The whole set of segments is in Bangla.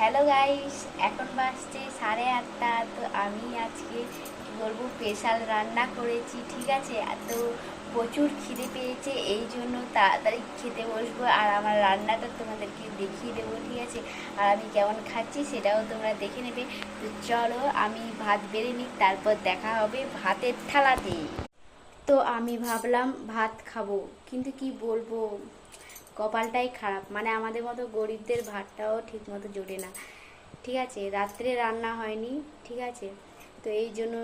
হ্যালো গাইস এখন বাজছে সাড়ে আটটা, তো আমি আজকে কি বলব স্পেশাল রান্না করেছি, ঠিক আছে? তো প্রচুর খিদে পেয়েছে, এই জন্য তাড়াতাড়ি খেতে বসবো। আর আমার রান্নাটা তোমাদেরকে দেখিয়ে দেবো, ঠিক আছে? আর আমি কেমন খাচ্ছি সেটাও তোমরা দেখে নেবে। তো চলো, আমি ভাত বেড়ে নিই, তারপর দেখা হবে ভাতের থালাতে। তো আমি ভাবলাম ভাত খাব, কিন্তু কি বলব? কপালটাই খারাপ। মানে আমাদের মতো গরিবদের ভাতটাও ঠিক মতো জোটে না। ঠিক আছে? রাত্রে রান্না হয়নি, ঠিক আছে? তো এই জন্য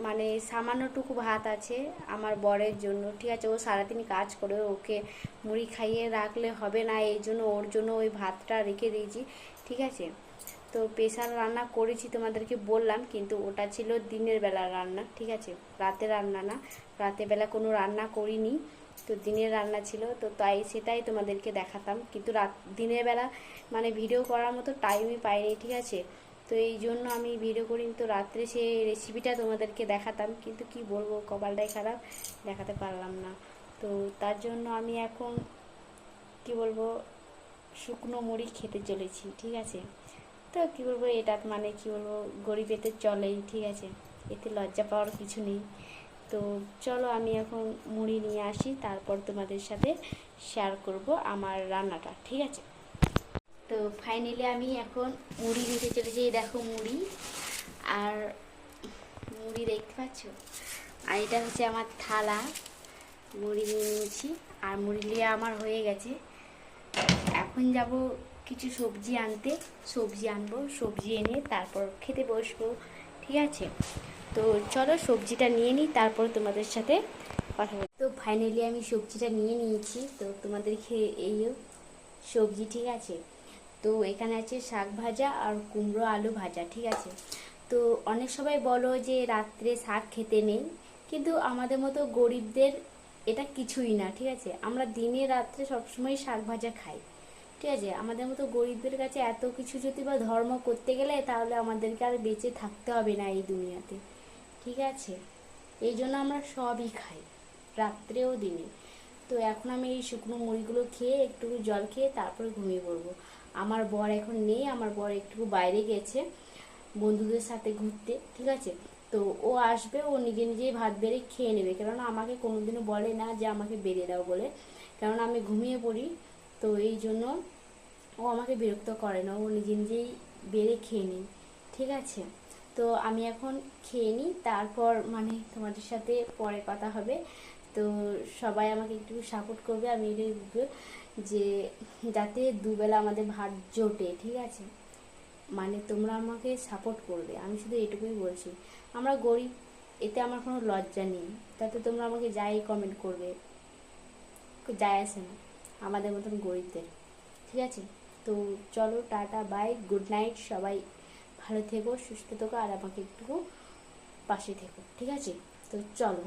মানে সামান্যটুকু ভাত আছে আমার বরের জন্য। ঠিক আছে? ও সারাদিন কাজ করে, ওকে মুড়ি খাইয়ে রাখলে হবে না, এই জন্য ওর জন্য ওই ভাতটা রেখে দিয়েছি। ঠিক আছে? তো প্রেশার রান্না করেছি তোমাদেরকে বললাম, কিন্তু ওটা ছিল দিনের বেলার রান্না। ঠিক আছে? রাতে রান্না না। রাতে বেলা কোনো রান্না করিনি। তো দিনের রান্না ছিল, তো তাই সেটাই তোমাদেরকে দেখাতাম। কিন্তু রাত, দিনের বেলা মানে ভিডিও করার মতো টাইমই পাইনি, ঠিক আছে? তো এই জন্য আমি ভিডিও করি, তো রাত্রে সে রেসিপিটা তোমাদেরকে দেখাতাম। কিন্তু কি বলব, কপালটাই খারাপ, দেখাতে পারলাম না। তো তার জন্য আমি এখন, কি বলব, শুকনো মুড়ি খেতে চলেছি, ঠিক আছে? তো কি বলব, এটা মানে কি বলব গরিব এতে চলেই, ঠিক আছে? এতে লজ্জা পাওয়ার কিছু নেই। তো চলো আমি এখন মুড়ি নিয়ে আসি, তারপর তোমাদের সাথে শেয়ার করব আমার রান্নাটা, ঠিক আছে? তো ফাইনালি আমি এখন মুড়ি নিতে চলেছি দেখো মুড়ি। আর মুড়ি দেখতে পাচ্ছ? আর এটা হচ্ছে আমার থালা, মুড়ি নিয়ে নিয়েছি। আর মুড়ি নিয়ে আমার হয়ে গেছে। এখন যাব কিছু সবজি আনতে, সবজি আনব, সবজি এনে তারপর খেতে বসবো। ঠিক আছে? তো চলো সবজিটা নিয়ে নিই, তারপর তোমাদের সাথে কথা বলি তো ফাইনালি আমি সবজিটা নিয়ে নিয়েছি, তো তোমাদেরকে এই সবজি, ঠিক আছে? তো এখানে আছে শাক ভাজা আর কুমড়ো আলু ভাজা, ঠিক আছে? তো অনেক সবাই বলো যে রাত্রে শাক খেতে নেই, কিন্তু আমাদের মতো গরিবদের এটা কিছুই না, ঠিক আছে? আমরা দিনে রাত্রে সবসময় শাক ভাজা খাই। ঠিক আছে? আমাদের মতো গরিবদের কাছে এত কিছু যদি বা ধর্ম করতে গেলে তাহলে আমাদেরকে আর বেঁচে থাকতে হবে না এই দুনিয়াতে। ঠিক আছে? এই জন্য আমরা সবই খাই রাত্রেও দিনে। তো এখন আমি এই শুকনো মুড়িগুলো খেয়ে একটু জল খেয়ে তারপরে ঘুমিয়ে পড়ব। আমার বর এখন নেই, আমার বর একটু বাইরে গেছে বন্ধুদের সাথে ঘুরতে, ঠিক আছে? তো ও আসবে, ও নিজে নিজেই ভাত বেড়ে খেয়ে নেবে। কেননা আমাকে কোনোদিনও বলে না যে আমাকে বেড়ে দাও বলে। কেননা আমি ঘুমিয়ে পড়ি তো এই জন্য ও আমাকে বিরক্ত করে না। ও নিজে নিজেই বেড়ে খেয়ে নিই ঠিক আছে? তো আমি এখন খেয়ে নিই, তারপর মানে তোমাদের সাথে পরে কথা হবে। তো সবাই আমাকে একটু সাপোর্ট করবে, আমি এটাই বুঝব যে যাতে দুবেলা আমাদের ভাত জোটে, ঠিক আছে? মানে তোমরা আমাকে সাপোর্ট করবে, আমি শুধু এটুকুই বলছি। আমরা গরিব, এতে আমার কোনো লজ্জা নেই। তাতে তোমরা আমাকে যাই কমেন্ট করবে যায় আসে না। আমাদের মতন গরিবদের। ঠিক আছে? তো চলো, টাটা বাই গুড নাইট সবাই ভালো থেকো, সুস্থ থেকো, আর আমাকে একটু পাশে থেকো। ঠিক আছে? তো চলো।